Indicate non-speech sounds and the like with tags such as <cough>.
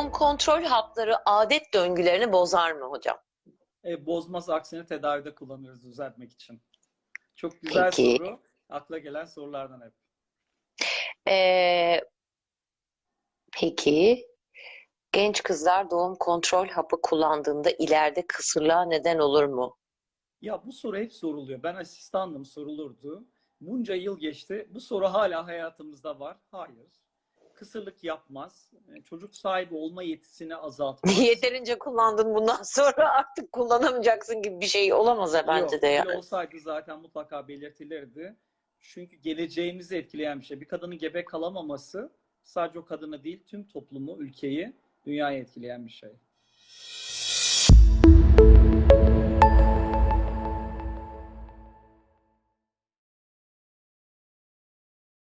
doğum kontrol hapları adet döngülerini bozar mı hocam? E, bozmaz aksine tedavide kullanıyoruz düzeltmek için. Çok güzel Peki. soru. Akla gelen sorulardan hep. Ee, peki genç kızlar doğum kontrol hapı kullandığında ileride kısırlığa neden olur mu? Ya bu soru hep soruluyor. Ben asistandım sorulurdu. Bunca yıl geçti. Bu soru hala hayatımızda var. Hayır. Kısırlık yapmaz. E, Çocuk sahibi olma yetisini <laughs> azaltmaz. Yeterince kullandın bundan sonra artık kullanamayacaksın gibi bir şey olamaz ya bence Yok, de yani. olsaydı zaten mutlaka belirtilirdi. Çünkü geleceğimizi etkileyen bir şey. Bir kadının gebe kalamaması sadece o kadını değil tüm toplumu, ülkeyi, dünyayı etkileyen bir şey.